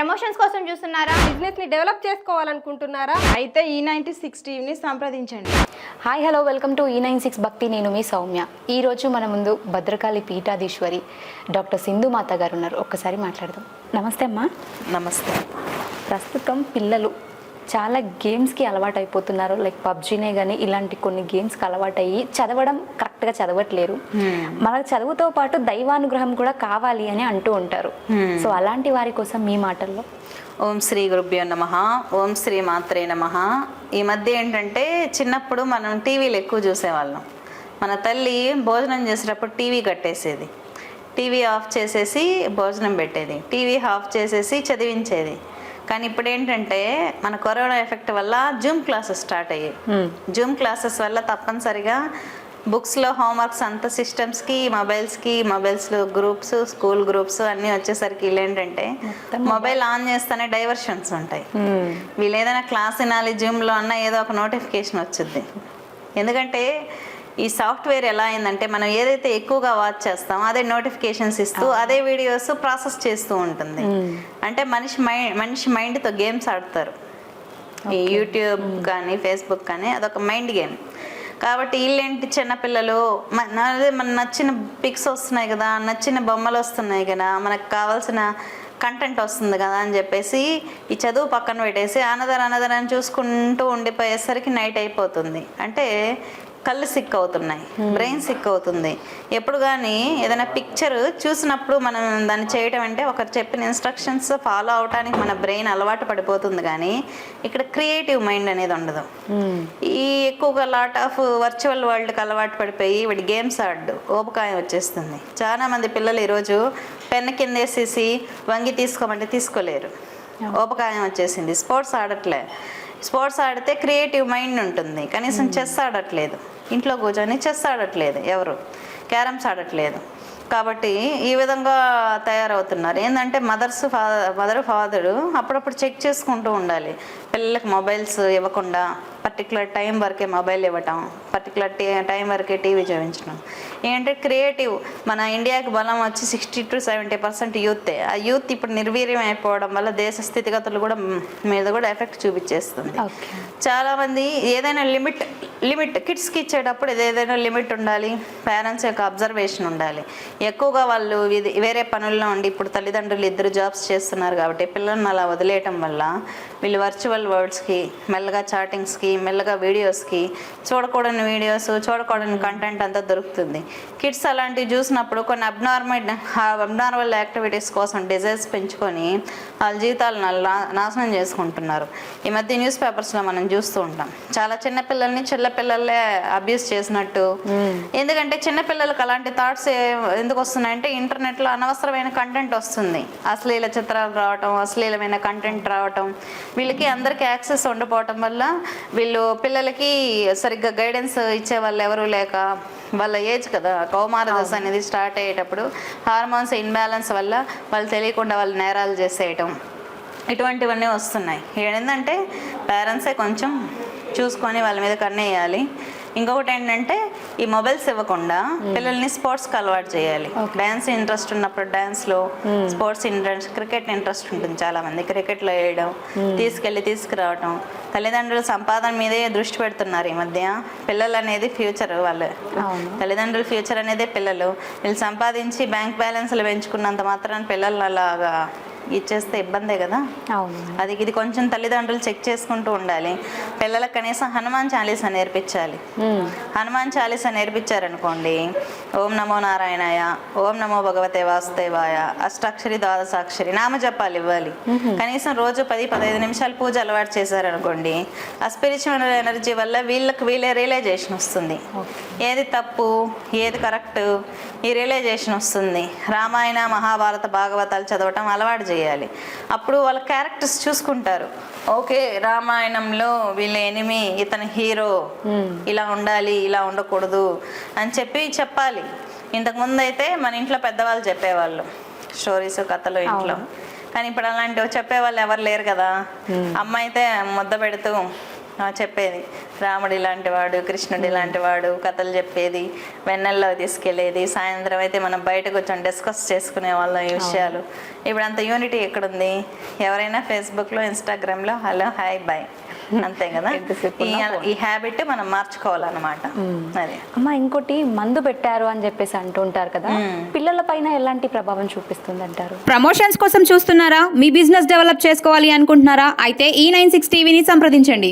Promotions కోసం చూస్తున్నారా? బిజినెస్ని డెవలప్ చేసుకోవాలనుకుంటున్నారా? అయితే ఈ నైంటీ సిక్స్ టీవీని సంప్రదించండి. హాయ్ హలో వెల్కమ్ టు ఈ నైన్ సిక్స్ భక్తి నేను మీ సౌమ్య. ఈరోజు మన ముందు భద్రకాళి పీఠాధీశ్వరి డాక్టర్ సింధు మాత గారు ఉన్నారు. ఒక్కసారి మాట్లాడదాం. నమస్తే అమ్మా. నమస్తే. ప్రస్తుతం పిల్లలు చాలా గేమ్స్కి అలవాటు అయిపోతున్నారు లైక్ పబ్జీనే కానీ ఇలాంటి కొన్ని గేమ్స్కి అలవాటు అయ్యి చదవడం కరెక్ట్గా చదవట్లేరు. మనకు చదువుతో పాటు దైవానుగ్రహం కూడా కావాలి అని అంటూ ఉంటారు. సో అలాంటి వారి కోసం మీ మాటల్లో? ఓం శ్రీ గురుభ్యో నమ. ఓం శ్రీ మాత్రే నమ. ఈ మధ్య ఏంటంటే చిన్నప్పుడు మనం టీవీలు ఎక్కువ చూసేవాళ్ళం. మన తల్లి భోజనం చేసేటప్పుడు టీవీ కట్టేసేది. టీవీ ఆఫ్ చేసేసి భోజనం పెట్టేది. టీవీ ఆఫ్ చేసేసి చదివించేది. కానీ ఇప్పుడు ఏంటంటే మన కరోనా ఎఫెక్ట్ వల్ల జూమ్ క్లాసెస్ స్టార్ట్ అయ్యాయి. జూమ్ క్లాసెస్ వల్ల తప్పనిసరిగా బుక్స్లో హోంవర్క్స్ అంత సిస్టమ్స్కి మొబైల్స్కి మొబైల్స్లో గ్రూప్స్ స్కూల్ గ్రూప్స్ అన్నీ వచ్చేసరికి ఏంటంటే మొబైల్. ఆన్ చేస్తేనే డైవర్షన్స్ ఉంటాయి. వీళ్ళు ఏదైనా క్లాస్ వినాలి జూమ్లో అన్న ఏదో ఒక నోటిఫికేషన్ వచ్చింది ఎందుకంటే ఈ సాఫ్ట్వేర్ ఎలా అయిందంటే మనం ఏదైతే ఎక్కువగా వాచ్ చేస్తామో అదే నోటిఫికేషన్స్ ఇస్తూ అదే వీడియోస్ ప్రాసెస్ చేస్తూ ఉంటుంది. అంటే మనిషి మైండ్ మనిషి మైండ్తో గేమ్స్ ఆడతారు. ఈ యూట్యూబ్ కానీ ఫేస్బుక్ కానీ అదొక మైండ్ గేమ్. కాబట్టి వీళ్ళేంటి చిన్నపిల్లలు మన అదే మన నచ్చిన పిక్స్ వస్తున్నాయి కదా నచ్చిన బొమ్మలు వస్తున్నాయి కదా మనకు కావాల్సిన కంటెంట్ వస్తుంది కదా అని చెప్పేసి ఈ చదువు పక్కన పెట్టేసి అనదర్ అనదర్ అని చూసుకుంటూ ఉండిపోయేసరికి నైట్ అయిపోతుంది. అంటే కళ్ళు సిక్ అవుతున్నాయి బ్రెయిన్ సిక్ అవుతుంది. ఎప్పుడు కానీ ఏదైనా పిక్చర్ చూసినప్పుడు మనం దాన్ని చేయటం అంటే ఒకరు చెప్పిన ఇన్స్ట్రక్షన్స్ ఫాలో అవడానికి మన బ్రెయిన్ అలవాటు పడిపోతుంది కానీ ఇక్కడ క్రియేటివ్ మైండ్ అనేది ఉండదు. ఈ ఎక్కువగా లాట్ ఆఫ్ వర్చువల్ వరల్డ్కి అలవాటు పడిపోయి వీడి గేమ్స్ ఆడు ఓపకాయం వచ్చేస్తుంది. చాలా మంది పిల్లలు ఈరోజు పెన్ కింద వేసేసి వంగి తీసుకోమంటే తీసుకోలేరు. ఓపకాయం వచ్చేసింది స్పోర్ట్స్ ఆడట్లే. స్పోర్ట్స్ ఆడితే క్రియేటివ్ మైండ్ ఉంటుంది. కనీసం చెస్ ఆడట్లేదు. ఇంట్లో కూర్చొని చెస్ ఆడట్లేదు ఎవరు. క్యారమ్స్ ఆడట్లేదు. కాబట్టి ఈ విధంగా తయారవుతున్నారు. ఏంటంటే మదర్స్ ఫా మదర్ ఫాదరు అప్పుడప్పుడు చెక్ చేసుకుంటూ ఉండాలి. పిల్లలకి మొబైల్స్ ఇవ్వకుండా పర్టికులర్ టైం వరకే మొబైల్ ఇవ్వటం పర్టికులర్ టైం వరకే టీవీ చూపించడం ఏంటంటే క్రియేటివ్ మన ఇండియాకి బలం వచ్చి సిక్స్టీ టు సెవెంటీ పర్సెంట్ యూతే ఆ యూత్ ఇప్పుడు నిర్వీర్యం అయిపోవడం వల్ల దేశ స్థితిగతులు కూడా మీద కూడా ఎఫెక్ట్ చూపించేస్తుంది. ఓకే. చాలామంది ఏదైనా లిమిట్ లిమిట్ కిడ్స్కి ఇచ్చేటప్పుడు ఏదైనా లిమిట్ ఉండాలి పేరెంట్స్ యొక్క అబ్జర్వేషన్ ఉండాలి. ఎక్కువగా వాళ్ళు వేరే పనుల్లో ఉండి ఇప్పుడు తల్లిదండ్రులు ఇద్దరు జాబ్స్ చేస్తున్నారు కాబట్టి పిల్లల్ని అలా వదిలేయటం వల్ల వీళ్ళు వర్చువల్ వర్డ్స్కి మెల్లగా చాటింగ్స్కి మెల్లగా వీడియోస్కి చూడకూడని వీడియోస్ చూడకూడని కంటెంట్ అంతా దొరుకుతుంది. కిడ్స్ అలాంటివి చూసినప్పుడు కొన్ని అబ్నార్మల్ అబ్నార్మల్ యాక్టివిటీస్ కోసం డిజైర్స్ పెంచుకొని వాళ్ళ జీవితాలను నాశనం చేసుకుంటున్నారు. ఈ మధ్య న్యూస్ పేపర్స్లో మనం చూస్తూ ఉంటాం. చాలా చిన్న పిల్లల్ని చిన్న పిల్లలే అబ్యూస్ చేసినట్టు. ఎందుకంటే చిన్న పిల్లలకు అలాంటి థాట్స్ ఎందుకు వస్తున్నాయంటే ఇంటర్నెట్లో అనవసరమైన కంటెంట్ వస్తుంది. అశ్లీల చిత్రాలు రావటం అశ్లీలమైన కంటెంట్ రావటం వీళ్ళకి అందరికీ యాక్సెస్ ఉండకపోవటం వల్ల వీళ్ళు పిల్లలకి సరిగ్గా గైడెన్స్ ఇచ్చే వాళ్ళు ఎవరు లేక వాళ్ళ ఏజ్ కదా కౌమార దశ అనేది స్టార్ట్ అయ్యేటప్పుడు హార్మోన్స్ ఇన్బ్యాలెన్స్ వల్ల వాళ్ళు తెలియకుండా వాళ్ళు నేరాలు చేసేయటం ఇటువంటివన్నీ వస్తున్నాయి. ఏంటంటే పేరెంట్సే కొంచెం చూసుకొని వాళ్ళ మీద కన్నేయాలి ఇంకొకటి ఏంటంటే ఈ మొబైల్స్ ఇవ్వకుండా పిల్లల్ని స్పోర్ట్స్కి అలవాటు చేయాలి. డ్యాన్స్ ఇంట్రెస్ట్ ఉన్నప్పుడు డ్యాన్స్లో స్పోర్ట్స్ ఇంట్రెస్ట్ క్రికెట్ ఇంట్రెస్ట్ ఉంటుంది చాలా మంది క్రికెట్లో వేయడం తీసుకెళ్ళి తీసుకురావటం. తల్లిదండ్రుల సంపాదన మీదే దృష్టి పెడుతున్నారు ఈ మధ్య. పిల్లలు అనేది ఫ్యూచర్ వాళ్ళు. తల్లిదండ్రుల ఫ్యూచర్ అనేదే పిల్లలు. వీళ్ళు సంపాదించి బ్యాంక్ బ్యాలెన్స్లు పెంచుకున్నంత మాత్రాన పిల్లలు అలాగా ఇచ్చేస్తే ఇబ్బందే కదా? అవును. అది ఇది కొంచెం తల్లిదండ్రులు చెక్ చేసుకుంటూ ఉండాలి. పిల్లలకు కనీసం హనుమాన్ చాలీసా నేర్పించాలి. హనుమాన్ చాలీసా నేర్పించారనుకోండి ఓం నమో నారాయణాయ ఓం నమో భగవతే వాసుదేవాయ అష్టాక్షరి ద్వాదశాక్షరి నామజపాలు ఇవ్వాలి. కనీసం రోజు పది పదహైదు నిమిషాలు పూజ అలవాటు చేశారనుకోండి ఆ స్పిరిచువల్ ఎనర్జీ వల్ల వీళ్ళకి వీళ్ళే రియలైజేషన్ వస్తుంది. ఏది తప్పు ఏది కరెక్ట్ ఈ రియలైజేషన్ వస్తుంది. రామాయణ మహాభారత భాగవతాలు చదవటం అలవాటు చేయాలి. అప్పుడు వాళ్ళ క్యారెక్టర్స్ చూసుకుంటారు. ఓకే రామాయణంలో వీళ్ళ ఎనిమి ఇతని హీరో ఇలా ఉండాలి ఇలా ఉండకూడదు అని చెప్పి చెప్పాలి. ఇంతకుముందు అయితే మన ఇంట్లో పెద్దవాళ్ళు చెప్పేవాళ్ళు. స్టోరీస్ కథలు ఇంట్లో. కానీ ఇప్పుడు అలాంటివి చెప్పేవాళ్ళు ఎవరు లేరు కదా. అమ్మ అయితే ముద్ద పెడుతూ చెప్పేది. రాముడు ఇలాంటి వాడు కృష్ణుడు ఇలాంటి వాడు కథలు చెప్పేది వెన్నెల్లో తీసుకెళ్ళేది సాయంత్రం అయితే మనం బయట కూర్చొని డిస్కస్ చేసుకునే వాళ్ళం ఈ విషయాలు. ఇప్పుడు అంత యూనిటీ ఎక్కడుంది? ఎవరైనా ఫేస్బుక్లో ఇన్స్టాగ్రామ్లో హలో హాయ్ బాయ్ అంతే కదా? ఈ హ్యాబిట్ మనం మార్చుకోవాలన్నమాట. అది. అమ్మ ఇంకోటి మందు పెట్టారు అని చెప్పేసి అంటుంటారు కదా? పిల్లల పైన ఎలాంటి ప్రభావం చూపిస్తుంది అంటారు ప్రమోషన్స్ కోసం చూస్తున్నారా? మీ బిజినెస్ డెవలప్ చేసుకోవాలి అనుకుంటున్నారా? అయితే ఈ నైన్ సిక్స్ టీవీని సంప్రదించండి.